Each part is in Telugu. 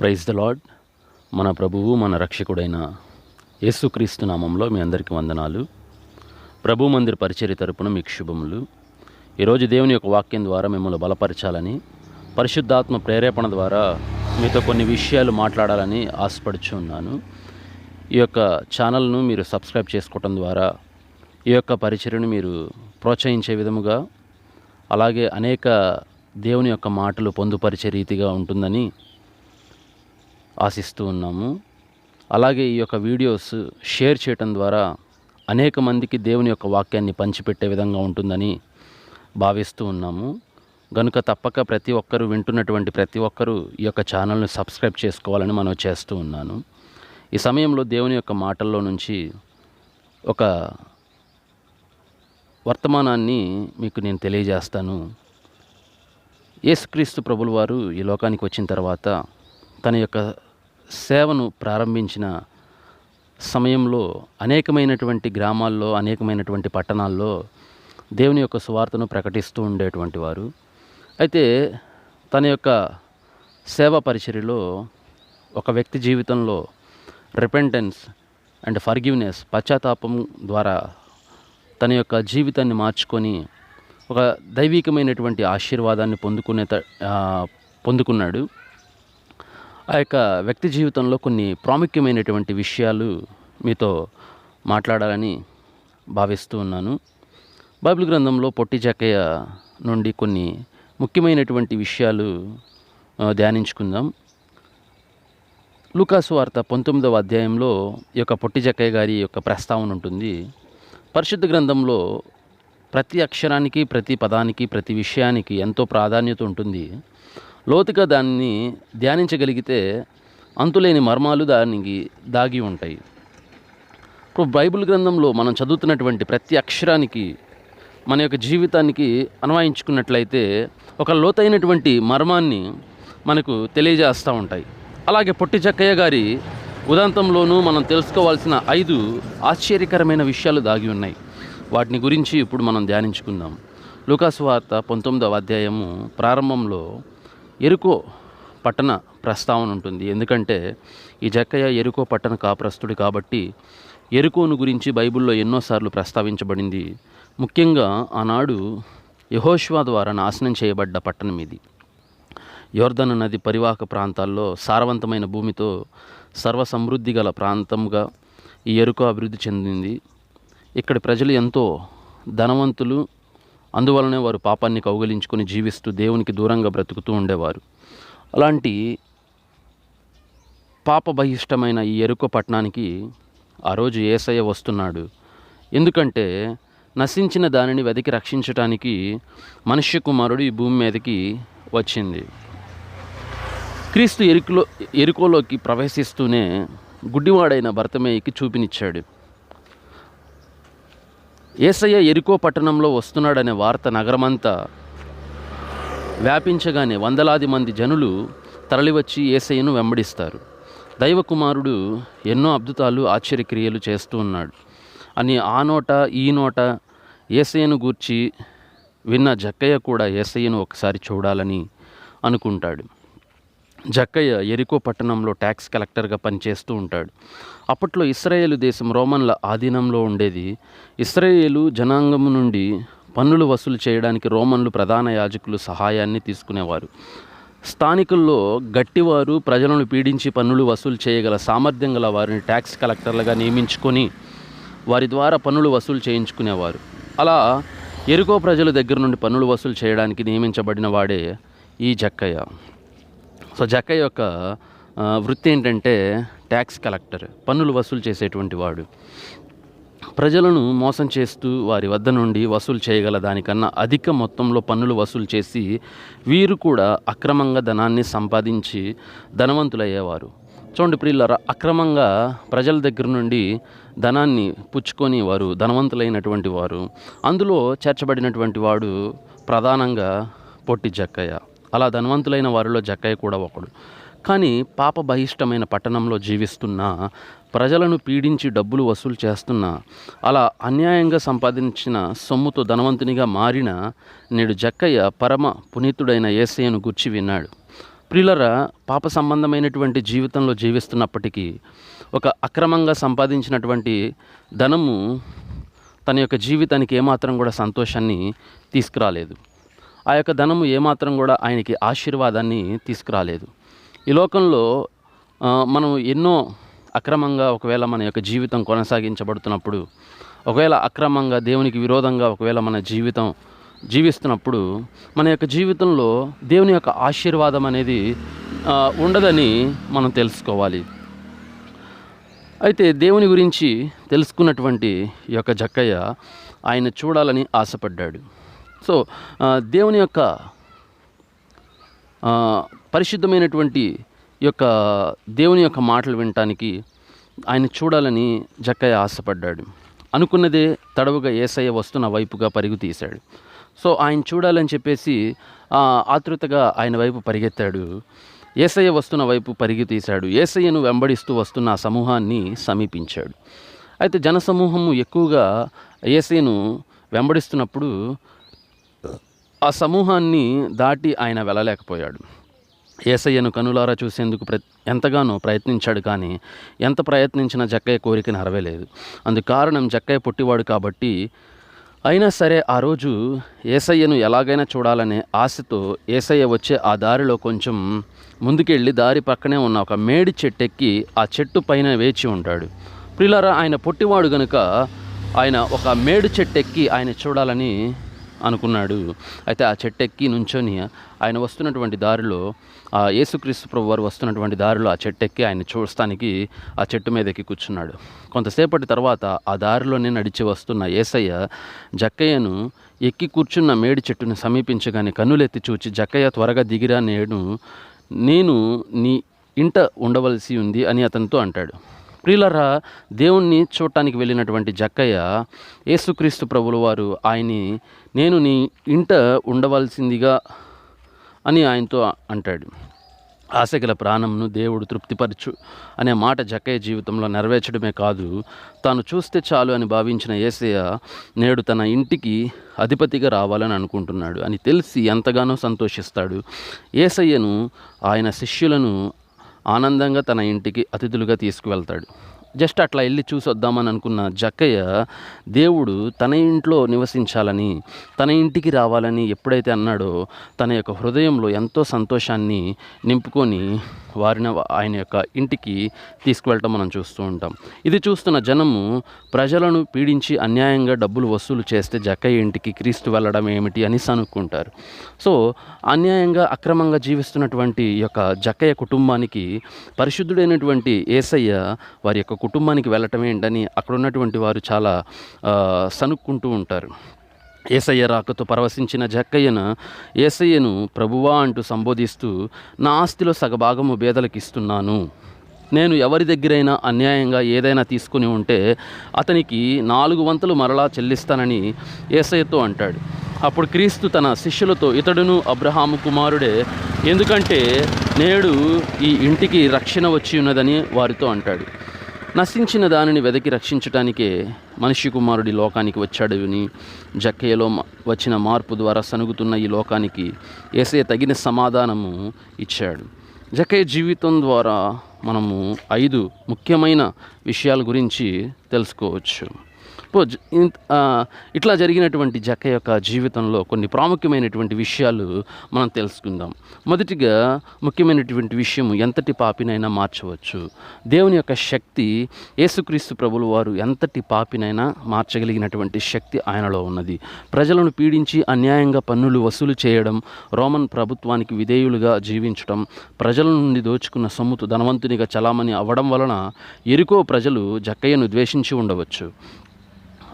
ప్రైజ్ ద లాడ్ మన ప్రభువు మన రక్షకుడైన యేసుక్రీస్తు నామంలో మీ అందరికీ వందనాలు. ప్రభు మందిర్ పరిచర్య తరపున మీకు శుభములు. ఈరోజు దేవుని యొక్క వాక్యం ద్వారా మిమ్మల్ని బలపరచాలని పరిశుద్ధాత్మ ప్రేరేపణ ద్వారా మీతో కొన్ని విషయాలు మాట్లాడాలని ఆశపడుచు ఉన్నాను. ఈ యొక్క ఛానల్ను మీరు సబ్స్క్రైబ్ చేసుకోవటం ద్వారా ఈ యొక్క పరిచర్యను మీరు ప్రోత్సహించే విధముగా అలాగే అనేక దేవుని యొక్క మాటలు పొందుపరిచే రీతిగా ఉంటుందని ఆశిస్తూ ఉన్నాము. అలాగే ఈ యొక్క వీడియోస్ షేర్ చేయటం ద్వారా అనేక మందికి దేవుని యొక్క వాక్యాన్ని పంచిపెట్టే విధంగా ఉంటుందని భావిస్తూ ఉన్నాము. గనుక తప్పక ప్రతి ఒక్కరూ వింటున్నటువంటి ప్రతి ఒక్కరూ ఈ యొక్క ఛానల్ని సబ్స్క్రైబ్ చేసుకోవాలని మనం చేస్తూ ఉన్నాను. ఈ సమయంలో దేవుని యొక్క మాటల్లో నుంచి ఒక వర్తమానాన్ని మీకు నేను తెలియజేస్తాను. యేసుక్రీస్తు ప్రభులవారు ఈ లోకానికి వచ్చిన తర్వాత తన యొక్క సేవను ప్రారంభించిన సమయంలో అనేకమైనటువంటి గ్రామాల్లో అనేకమైనటువంటి పట్టణాల్లో దేవుని యొక్క సువార్తను ప్రకటిస్తూ ఉండేటువంటి వారు. అయితే తన యొక్క సేవా పరిచర్యలో ఒక వ్యక్తి జీవితంలో రిపెంటెన్స్ అండ్ ఫర్గివ్నెస్ పశ్చాత్తాపం ద్వారా తన యొక్క జీవితాన్ని మార్చుకొని ఒక దైవికమైనటువంటి ఆశీర్వాదాన్ని పొందుకునే త- పొందుకున్నాడు. ఆ యొక్క వ్యక్తి జీవితంలో కొన్ని ప్రాముఖ్యమైనటువంటి విషయాలు మీతో మాట్లాడాలని భావిస్తూ ఉన్నాను. బైబిల్ గ్రంథంలో పొట్టి చెక్కయ్య నుండి కొన్ని ముఖ్యమైనటువంటి విషయాలు ధ్యానించుకుందాం. లూకాసు వార్త పంతొమ్మిదవ అధ్యాయంలో ఈ యొక్క పొట్టి చెక్కయ్య గారి యొక్క ప్రస్తావన ఉంటుంది. పరిశుద్ధ గ్రంథంలో ప్రతి అక్షరానికి ప్రతి పదానికి ప్రతి విషయానికి ఎంతో ప్రాధాన్యత ఉంటుంది. లోతుగా దాన్ని ధ్యానించగలిగితే అంతులేని మర్మాలు దానికి దాగి ఉంటాయి. ఇప్పుడు బైబిల్ గ్రంథంలో మనం చదువుతున్నటువంటి ప్రతి అక్షరానికి మన యొక్క జీవితానికి అన్వయించుకున్నట్లయితే ఒక లోతైనటువంటి మర్మాన్ని మనకు తెలియజేస్తూ ఉంటాయి. అలాగే పొట్టి చెక్కయ్య గారి ఉదాంతంలోనూ మనం తెలుసుకోవాల్సిన ఐదు ఆశ్చర్యకరమైన విషయాలు దాగి ఉన్నాయి. వాటిని గురించి ఇప్పుడు మనం ధ్యానించుకుందాం. లూకాసు వార్త పంతొమ్మిదవ అధ్యాయము ప్రారంభంలో ఎరుకో పట్టణ ప్రస్తావన ఉంటుంది. ఎందుకంటే ఈ జక్కయ్య ఎరుకో పట్టణ కాపురస్తుడు కాబట్టి ఎరుకోను గురించి బైబిల్లో ఎన్నోసార్లు ప్రస్తావించబడింది. ముఖ్యంగా ఆనాడు యహోష్వా ద్వారా నాశనం చేయబడ్డ పట్టణం ఇది. యోర్ధన నది పరివాహక ప్రాంతాల్లో సారవంతమైన భూమితో సర్వసమృద్ధి గల ప్రాంతంగా ఈ ఎరుక అభివృద్ధి చెందింది. ఇక్కడి ప్రజలు ఎంతో ధనవంతులు అందువలనే వారు పాపాన్ని కౌగలించుకొని జీవిస్తూ దేవునికి దూరంగా బ్రతుకుతూ ఉండేవారు. అలాంటి పాప బహిష్టమైన ఈ ఎరుక పట్టణానికి ఆ రోజు ఏసయ్య వస్తున్నాడు. ఎందుకంటే నశించిన దానిని వెతికి రక్షించటానికి మనుష్య కుమారుడు ఈ భూమి మీదకి వచ్చింది. క్రీస్తు ఎరుకులో ఎరుకోలోకి ప్రవేశిస్తూనే గుడ్డివాడైన భర్తమేయికి చూపినిచ్చాడు. ఏసయ్య ఎరుకో పట్టణంలో వస్తున్నాడనే వార్త నగరమంతా వ్యాపించగానే వందలాది మంది జనులు తరలివచ్చి ఏసయ్యను వెంబడిస్తారు. దైవకుమారుడు ఎన్నో అద్భుతాలు ఆశ్చర్యక్రియలు చేస్తూ ఉన్నాడు. అని ఆ నోట ఈ నోట ఏసయ్యను గూర్చి విన్న జక్కయ్య కూడా ఏసయ్యను ఒకసారి చూడాలని అనుకుంటాడు. జక్కయ్య ఎరికో పట్టణంలో ట్యాక్స్ కలెక్టర్గా పనిచేస్తూ ఉంటాడు. అప్పట్లో ఇస్రాయేలు దేశం రోమన్ల ఆధీనంలో ఉండేది. ఇస్రాయేలు జనాంగం నుండి పన్నులు వసూలు చేయడానికి రోమన్లు ప్రధాన యాజకులు సహాయాన్ని తీసుకునేవారు. స్థానికుల్లో గట్టివారు ప్రజలను పీడించి పన్నులు వసూలు చేయగల సామర్థ్యం గల వారిని ట్యాక్స్ కలెక్టర్లుగా నియమించుకొని వారి ద్వారా పన్నులు వసూలు చేయించుకునేవారు. అలా ఎరుకో ప్రజల దగ్గర నుండి పన్నులు వసూలు చేయడానికి నియమించబడిన వాడే ఈ జక్కయ్య. సో జక్కయ్య యొక్క వృత్తి ఏంటంటే ట్యాక్స్ కలెక్టర్ పన్నులు వసూలు చేసేటువంటి వాడు. ప్రజలను మోసం చేస్తూ వారి వద్ద నుండి వసూలు చేయగల దానికన్నా అధిక మొత్తంలో పన్నులు వసూలు చేసి వీరు కూడా అక్రమంగా ధనాన్ని సంపాదించి ధనవంతులయ్యేవారు. చూడండి ప్రియులరా అక్రమంగా ప్రజల దగ్గర నుండి ధనాన్ని పుచ్చుకొని వారు ధనవంతులైనటువంటి వారు. అందులో చేర్చబడినటువంటి వాడు ప్రధానంగా పొట్టి జక్కయ్య. అలా ధనవంతులైన వారిలో జక్కయ్య కూడా ఒకడు. కానీ పాప బహిష్టమైన పట్టణంలో జీవిస్తున్న ప్రజలను పీడించి డబ్బులు వసూలు చేస్తున్న అలా అన్యాయంగా సంపాదించిన సొమ్ముతో ధనవంతునిగా మారిన నేడు జక్కయ్య పరమ పునీతుడైన ఏసయ్యను గుర్చి విన్నాడు. ప్రియులరా పాప సంబంధమైనటువంటి జీవితంలో జీవిస్తున్నప్పటికీ ఒక అక్రమంగా సంపాదించినటువంటి ధనము తన యొక్క జీవితానికి ఏమాత్రం కూడా సంతోషాన్ని తీసుకురాలేదు. ఆ యొక్క ధనము ఏమాత్రం కూడా ఆయనకి ఆశీర్వాదాన్ని తీసుకురాలేదు. ఈ లోకంలో మనం ఎన్నో అక్రమంగా ఒకవేళ మన యొక్క జీవితం కొనసాగించబడుతున్నప్పుడు ఒకవేళ అక్రమంగా దేవునికి విరోధంగా ఒకవేళ మన జీవితం జీవిస్తున్నప్పుడు మన యొక్క జీవితంలో దేవుని యొక్క ఆశీర్వాదం అనేది ఉండదని మనం తెలుసుకోవాలి. అయితే దేవుని గురించి తెలుసుకున్నటువంటి ఈ యొక్క జక్కయ్య ఆయన చూడాలని ఆశపడ్డాడు. సో దేవుని యొక్క పరిశుద్ధమైనటువంటి యొక్క దేవుని యొక్క మాటలు వినటానికి ఆయన చూడాలని జక్కయ్య ఆశపడ్డాడు. అనుకున్నదే తడవుగా ఏసయ్య వస్తున్న వైపుగా పరుగు తీశాడు. సో ఆయన చూడాలని చెప్పేసి ఆతృతగా ఆయన వైపు పరిగెత్తాడు. ఏసయ్య వస్తున్న వైపు పరిగి తీశాడు. ఏసయ్యను వెంబడిస్తూ వస్తున్న ఆ సమూహాన్ని సమీపించాడు. అయితే జనసమూహము ఎక్కువగా ఏసయ్యను వెంబడిస్తున్నప్పుడు ఆ సమూహాన్ని దాటి ఆయన వెళ్ళలేకపోయాడు. ఏసయ్యను కనులారా చూసేందుకు ప్ర ఎంతగానో ప్రయత్నించాడు కానీ ఎంత ప్రయత్నించినా జక్కయ్య కోరిక నెరవేలేదు అందుకు కారణం జక్కయ్య పుట్టివాడు కాబట్టి అయినా సరే ఆ రోజు ఏసయ్యను ఎలాగైనా చూడాలనే ఆశతో ఏసయ్య వచ్చే ఆ దారిలో కొంచెం ముందుకెళ్ళి దారి పక్కనే ఉన్న ఒక మేడి చెట్టు ఎక్కి ఆ చెట్టు పైన వేచి ఉంటాడు. ప్రిలారా ఆయన పొట్టివాడు గనుక ఆయన ఒక మేడు చెట్టు ఎక్కి ఆయన చూడాలని అనుకున్నాడు. అయితే ఆ చెట్టు ఎక్కి నుంచొని ఆయన వస్తున్నటువంటి దారిలో ఆ యేసుక్రీస్తు ప్రభు వారు వస్తున్నటువంటి దారిలో ఆ చెట్టు ఎక్కి ఆయన చూడటానికి ఆ చెట్టు మీద ఎక్కి కూర్చున్నాడు. కొంతసేపటి తర్వాత ఆ దారిలోనే నడిచి వస్తున్న ఏసయ్య జక్కయ్యను ఎక్కి కూర్చున్న మేడి చెట్టును సమీపించగానే కన్నులెత్తి చూచి జక్కయ్య త్వరగా దిగిరా నేడు నేను నీ ఇంట ఉండవలసి ఉంది అని అతనితో అంటాడు. ప్రియులరా దేవుణ్ణి చూడటానికి వెళ్ళినటువంటి జక్కయ్య యేసుక్రీస్తు ప్రభుల వారు ఆయన్ని నేను నీ ఇంట ఉండవలసిందిగా అని ఆయనతో అంటాడు. ఆశగల ప్రాణంను దేవుడు తృప్తిపరచు అనే మాట జక్కయ్య జీవితంలో నెరవేర్చడమే కాదు తాను చూస్తే చాలు అని భావించిన ఏసయ్య నేడు తన ఇంటికి అధిపతిగా రావాలని అనుకుంటున్నాడు. అని తెలిసి ఎంతగానో సంతోషిస్తాడు. ఏసయ్యను ఆయన శిష్యులను ఆనందంగా తన ఇంటికి అతిథులుగా తీసుకువెళ్తాడు. జస్ట్ అట్లా వెళ్ళి చూసి వద్దామని అనుకున్న జక్కయ్య దేవుడు తన ఇంట్లో నివసించాలని తన ఇంటికి రావాలని ఎప్పుడైతే అన్నాడో తన యొక్క హృదయంలో ఎంతో సంతోషాన్ని నింపుకొని వారిని ఆయన యొక్క ఇంటికి తీసుకువెళ్ళటం మనం చూస్తూ ఉంటాం. ఇది చూస్తున్న జనము ప్రజలను పీడించి అన్యాయంగా డబ్బులు వసూలు చేస్తే జక్కయ్య ఇంటికి క్రీస్తు వెళ్ళడం ఏమిటి అని సనుక్కుంటారు. సో అన్యాయంగా అక్రమంగా జీవిస్తున్నటువంటి యొక్క జక్కయ్య కుటుంబానికి పరిశుద్ధుడైనటువంటి ఏసయ్య వారి యొక్క కుటుంబానికి వెళ్ళటం ఏంటని అక్కడ ఉన్నటువంటి వారు చాలా సనుక్కుంటూ ఉంటారు. ఏసయ్య రాకతో పరవశించిన జక్కయ్యను ఏసయ్యను ప్రభువా అంటూ సంబోధిస్తూ నా ఆస్తిలో సగభాగము బేదలకు ఇస్తున్నాను నేను ఎవరి దగ్గరైనా అన్యాయంగా ఏదైనా తీసుకుని ఉంటే అతనికి నాలుగు వంతులు మరలా చెల్లిస్తానని ఏసయ్యతో అంటాడు. అప్పుడు క్రీస్తు తన శిష్యులతో ఇతడును అబ్రహాము కుమారుడే ఎందుకంటే నేడు ఈ ఇంటికి రక్షణ వచ్చి ఉన్నదని వారితో అంటాడు. నశించిన దానిని వెదకి రక్షించటానికే మనిషి కుమారుడి లోకానికి వచ్చాడు అని జక్కయ్యలో వచ్చిన మార్పు ద్వారా సనుగుతున్న ఈ లోకానికి ఏసే తగిన సమాధానము ఇచ్చాడు. జక్కయ్య జీవితం ద్వారా మనము ఐదు ముఖ్యమైన విషయాల గురించి తెలుసుకోవచ్చు. పో ఇట్లా జరిగినటువంటి జక్క యొక్క జీవితంలో కొన్ని ప్రాముఖ్యమైనటువంటి విషయాలు మనం తెలుసుకుందాం. మొదటిగా ముఖ్యమైనటువంటి విషయం ఎంతటి పాపినైనా మార్చవచ్చు. దేవుని యొక్క శక్తి యేసుక్రీస్తు ప్రభులు వారు ఎంతటి పాపినైనా మార్చగలిగినటువంటి శక్తి ఆయనలో ఉన్నది. ప్రజలను పీడించి అన్యాయంగా పన్నులు వసూలు చేయడం రోమన్ ప్రభుత్వానికి విధేయులుగా జీవించడం ప్రజల నుండి దోచుకున్న సొమ్ముతో ధనవంతునిగా చలామణి అవ్వడం వలన ఎరుకో ప్రజలు జక్కయ్యను ద్వేషించి ఉండవచ్చు.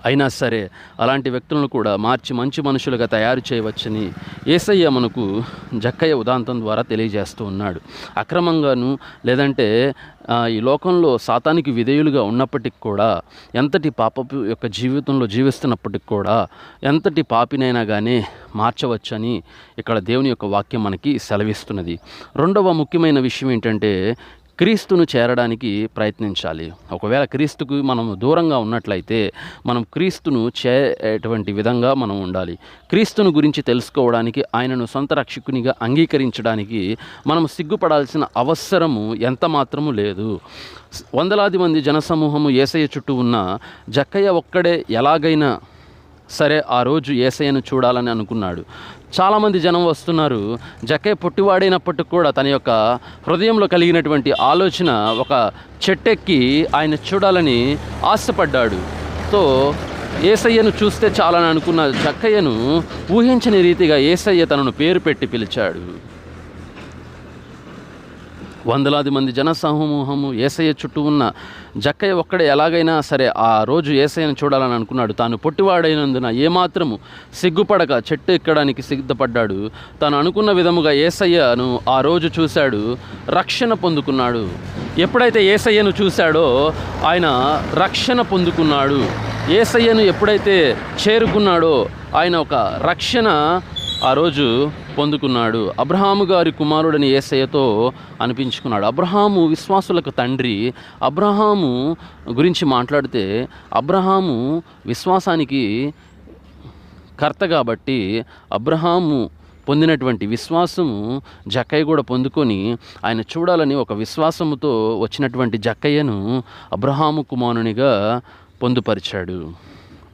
అయినా సరే అలాంటి వ్యక్తులను కూడా మార్చి మంచి మనుషులుగా తయారు చేయవచ్చని ఏసయ్య మనకు జక్కయ్య ఉదాంతం ద్వారా తెలియజేస్తూ ఉన్నాడు. అక్రమంగాను లేదంటే ఈ లోకంలో సాతానికి విధేయులుగా ఉన్నప్పటికి కూడా ఎంతటి పాపపు యొక్క జీవితంలో జీవిస్తున్నప్పటికి కూడా ఎంతటి పాపినైనా కానీ మార్చవచ్చని ఇక్కడ దేవుని యొక్క వాక్యం మనకి సెలవిస్తున్నది. రెండవ ముఖ్యమైన విషయం ఏంటంటే క్రీస్తును చేరడానికి ప్రయత్నించాలి. ఒకవేళ క్రీస్తుకు మనం దూరంగా ఉన్నట్లయితే మనం క్రీస్తును చేటువంటి విధంగా మనం ఉండాలి. క్రీస్తును గురించి తెలుసుకోవడానికి ఆయనను సొంత రక్షకునిగా అంగీకరించడానికి మనం సిగ్గుపడాల్సిన అవసరము ఎంత మాత్రము లేదు. వందలాది మంది జనసమూహము ఏసయ్య చుట్టూ ఉన్న జక్కయ్య ఒక్కడే ఎలాగైనా సరే ఆ రోజు ఏసయ్యను చూడాలని అనుకున్నాడు. చాలామంది జనం వస్తున్నారు. జక్కయ్య పొట్టివాడైనప్పటికి కూడా తన యొక్క హృదయంలో కలిగినటువంటి ఆలోచన ఒక చెట్టెక్కి ఆయన చూడాలని ఆశపడ్డాడు. సో ఏసయ్యను చూస్తే చాలని అనుకున్న జక్కయ్యను ఊహించని రీతిగా ఏసయ్య తనను పేరు పెట్టి పిలిచాడు. వందలాది మంది జనసమూహము ఏసయ్య చుట్టూ ఉన్న జక్కయ్య ఒక్కడే ఎలాగైనా సరే ఆ రోజు ఏసయ్యను చూడాలని అనుకున్నాడు. తాను పొట్టివాడైనందున ఏమాత్రము సిగ్గుపడక చెట్టు ఎక్కడానికి సిద్ధపడ్డాడు. తాను అనుకున్న విధముగా ఏసయ్యను ఆ రోజు చూశాడు. రక్షణ పొందుకున్నాడు. ఎప్పుడైతే ఏసయ్యను చూశాడో ఆయన రక్షణ పొందుకున్నాడు. ఏసయ్యను ఎప్పుడైతే చేరుకున్నాడో ఆయన ఒక రక్షణ ఆ రోజు పొందుకున్నాడు. అబ్రహాము గారి కుమారుడని ఏసయ్యతో అనిపించుకున్నాడు. అబ్రహాము విశ్వాసులకు తండ్రి. అబ్రహాము గురించి మాట్లాడితే అబ్రహాము విశ్వాసానికి కర్త కాబట్టి అబ్రహాము పొందినటువంటి విశ్వాసము జక్కయ్య కూడా పొందుకొని ఆయన చూడాలని ఒక విశ్వాసముతో వచ్చినటువంటి జక్కయ్యను అబ్రహాము కుమారునిగా పొందుపరిచాడు.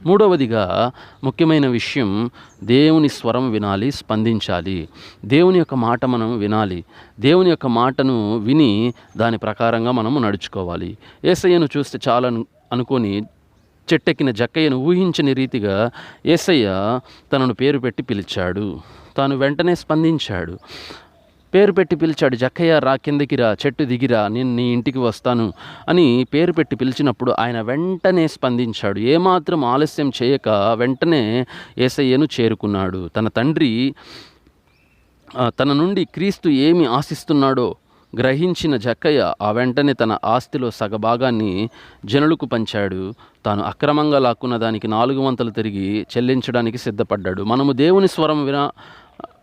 మూడవదిగా ముఖ్యమైన విషయం దేవుని స్వరం వినాలి స్పందించాలి. దేవుని యొక్క మాట మనం వినాలి. దేవుని యొక్క మాటను విని దాని ప్రకారంగా మనము నడుచుకోవాలి. ఏసయ్యను చూస్తే చాలా అనుకొని చెట్టెక్కిన జక్కయ్యను ఊహించని రీతిగా ఏసయ్య తనను పేరు పెట్టి పిలిచాడు. తాను వెంటనే స్పందించాడు. పేరు పెట్టి పిలిచాడు జక్కయ్య రా కిందకి రా చెట్టు దిగిరా నేను నీ ఇంటికి వస్తాను అని పేరు పెట్టి పిలిచినప్పుడు ఆయన వెంటనే స్పందించాడు. ఏమాత్రం ఆలస్యం చేయక వెంటనే ఏసయ్యను చేరుకున్నాడు. తన తండ్రి తన నుండి క్రీస్తు ఏమి ఆశిస్తున్నాడో గ్రహించిన జక్కయ్య ఆ వెంటనే తన ఆస్తిలో సగభాగాన్ని జనులకు పంచాడు. తాను అక్రమంగా లాక్కున్న దానికి నాలుగు వంతలు తిరిగి చెల్లించడానికి సిద్ధపడ్డాడు. మనము దేవుని స్వరం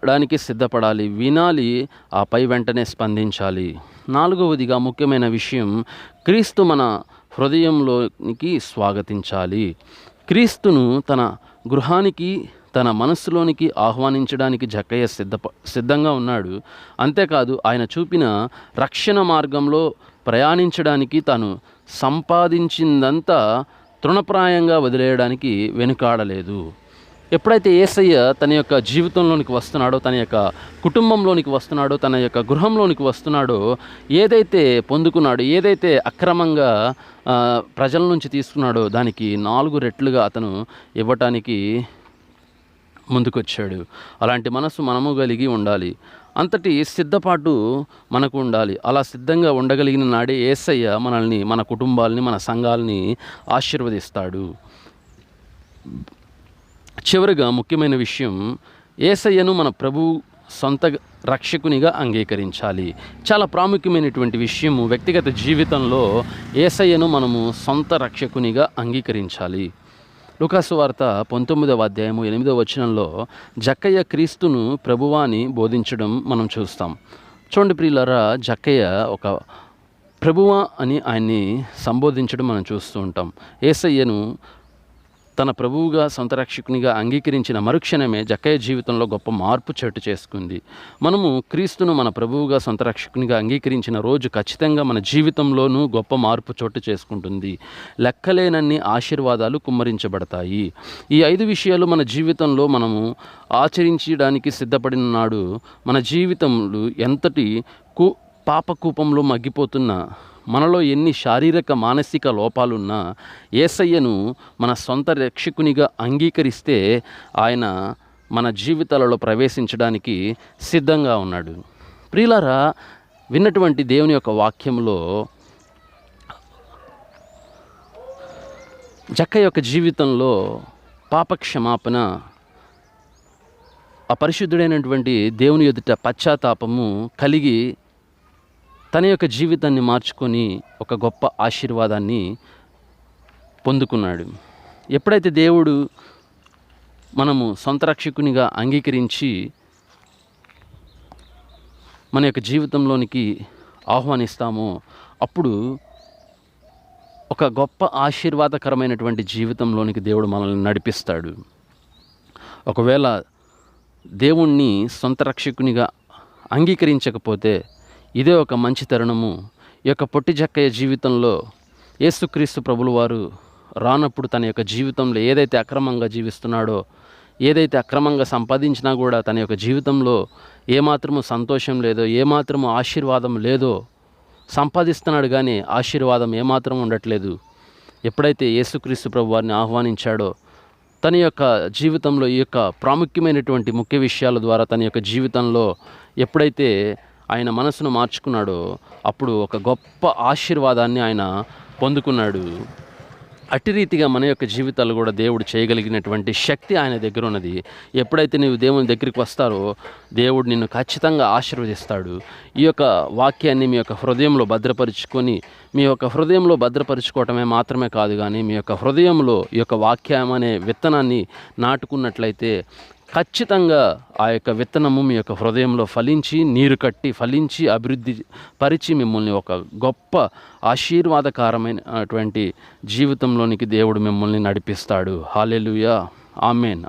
వినడానికి సిద్ధపడాలి వినాలి ఆ పై వెంటనే స్పందించాలి. నాలుగవదిగా ముఖ్యమైన విషయం క్రీస్తు మన హృదయంలోనికి స్వాగతించాలి. క్రీస్తును తన గృహానికి తన మనస్సులోనికి ఆహ్వానించడానికి జక్కయ్య సిద్ధ సిద్ధంగా ఉన్నాడు. అంతేకాదు ఆయన చూపిన రక్షణ మార్గంలో ప్రయాణించడానికి తాను సంపాదించిందంతా తృణప్రాయంగా వదిలేయడానికి వెనుకాడలేదు. ఎప్పుడైతే ఏసయ్య తన యొక్క జీవితంలోనికి వస్తున్నాడో తన యొక్క కుటుంబంలోనికి వస్తున్నాడో తన యొక్క గృహంలోనికి వస్తున్నాడో ఏదైతే పొందుకున్నాడో ఏదైతే అక్రమంగా ప్రజల నుంచి తీసుకున్నాడో దానికి నాలుగు రెట్లుగా అతను ఇవ్వటానికి ముందుకొచ్చాడు. అలాంటి మనసు మనము కలిగి ఉండాలి. అంతటి సిద్ధపాటు మనకు ఉండాలి. అలా సిద్ధంగా ఉండగలిగిన నాడే ఏసయ్య మనల్ని మన కుటుంబాలని మన సంఘాలని ఆశీర్వదిస్తాడు. చివరిగా ముఖ్యమైన విషయం ఏసయ్యను మన ప్రభు సొంత రక్షకునిగా అంగీకరించాలి. చాలా ప్రాముఖ్యమైనటువంటి విషయము వ్యక్తిగత జీవితంలో ఏసయ్యను మనము సొంత రక్షకునిగా అంగీకరించాలి. లుకాసు వార్త పంతొమ్మిదవ అధ్యాయము ఎనిమిదవ వచనంలో జక్కయ్య క్రీస్తును ప్రభువాని బోధించడం మనం చూస్తాం. చూడండి ప్రియులరా జక్కయ్య ఒక ప్రభువా అని ఆయన్ని సంబోధించడం మనం చూస్తూ ఉంటాం. ఏసయ్యను తన ప్రభువుగా సొంత రక్షకునిగా అంగీకరించిన మరుక్షణమే జక్కయ్య జీవితంలో గొప్ప మార్పు చోటు చేసుకుంది. మనము క్రీస్తును మన ప్రభువుగా సొంత రక్షకునిగా అంగీకరించిన రోజు ఖచ్చితంగా మన జీవితంలోనూ గొప్ప మార్పు చోటు చేసుకుంటుంది. లెక్కలేనన్ని ఆశీర్వాదాలు కుమ్మరించబడతాయి. ఈ ఐదు విషయాలు మన జీవితంలో మనము ఆచరించడానికి సిద్ధపడిన నాడు మన జీవితంలో ఎంతటి కు పాపకూపంలో మగ్గిపోతున్న మనలో ఎన్ని శారీరక మానసిక లోపాలున్నా ఏసయ్యను మన సొంత రక్షకునిగా అంగీకరిస్తే ఆయన మన జీవితాలలో ప్రవేశించడానికి సిద్ధంగా ఉన్నాడు. ప్రియులారా విన్నటువంటి దేవుని యొక్క వాక్యంలో జక్క యొక్క జీవితంలో పాపక్షమాపణ ఆ పరిశుద్ధుడైనటువంటి దేవుని ఎదుట పశ్చాత్తాపము కలిగి తన యొక్క జీవితాన్ని మార్చుకొని ఒక గొప్ప ఆశీర్వాదాన్ని పొందుకున్నాడు. ఎప్పుడైతే దేవుడు మనము సొంత రక్షకునిగా అంగీకరించి మన యొక్క జీవితంలోనికి ఆహ్వానిస్తామో అప్పుడు ఒక గొప్ప ఆశీర్వాదకరమైనటువంటి జీవితంలోనికి దేవుడు మనల్ని నడిపిస్తాడు. ఒకవేళ దేవుణ్ణి సొంత రక్షకునిగా అంగీకరించకపోతే ఇదే ఒక మంచి తరుణము. ఈ యొక్క పొట్టి జక్కయ్య జీవితంలో యేసుక్రీస్తు ప్రభులు వారు రానప్పుడు తన యొక్క జీవితంలో ఏదైతే అక్రమంగా జీవిస్తున్నాడో ఏదైతే అక్రమంగా సంపాదించినా కూడా తన యొక్క జీవితంలో ఏమాత్రము సంతోషం లేదో ఏమాత్రము ఆశీర్వాదం లేదో సంపాదిస్తున్నాడు కానీ ఆశీర్వాదం ఏమాత్రం ఉండట్లేదు. ఎప్పుడైతే యేసుక్రీస్తు ప్రభు వారిని ఆహ్వానించాడో తన యొక్క జీవితంలో ఈ యొక్క ప్రాముఖ్యమైనటువంటి ముఖ్య విషయాల ద్వారా తన యొక్క జీవితంలో ఎప్పుడైతే ఆయన మనసును మార్చుకున్నాడో అప్పుడు ఒక గొప్ప ఆశీర్వాదాన్ని ఆయన పొందుకున్నాడు. అట్టి రీతిగా మన యొక్క జీవితాలు కూడా దేవుడు చేయగలిగినటువంటి శక్తి ఆయన దగ్గర ఉన్నది. ఎప్పుడైతే నీవు దేవుని దగ్గరికి వస్తారో దేవుడు నిన్ను ఖచ్చితంగా ఆశీర్వదిస్తాడు. ఈ యొక్క వాక్యాన్ని మీ యొక్క హృదయంలో భద్రపరుచుకొని మీ యొక్క హృదయంలో భద్రపరుచుకోవటమే మాత్రమే కాదు కానీ మీ యొక్క హృదయంలో ఈ యొక్క వాక్యం అనే విత్తనాన్ని నాటుకున్నట్లయితే ఖచ్చితంగా ఆ యొక్క విత్తనము మీ యొక్క హృదయంలో ఫలించి నీరు కట్టి ఫలించి అభివృద్ధి పరిచి మిమ్మల్ని ఒక గొప్ప ఆశీర్వాదకరమైనటువంటి జీవితంలోనికి దేవుడు మిమ్మల్ని నడిపిస్తాడు. Hallelujah amen.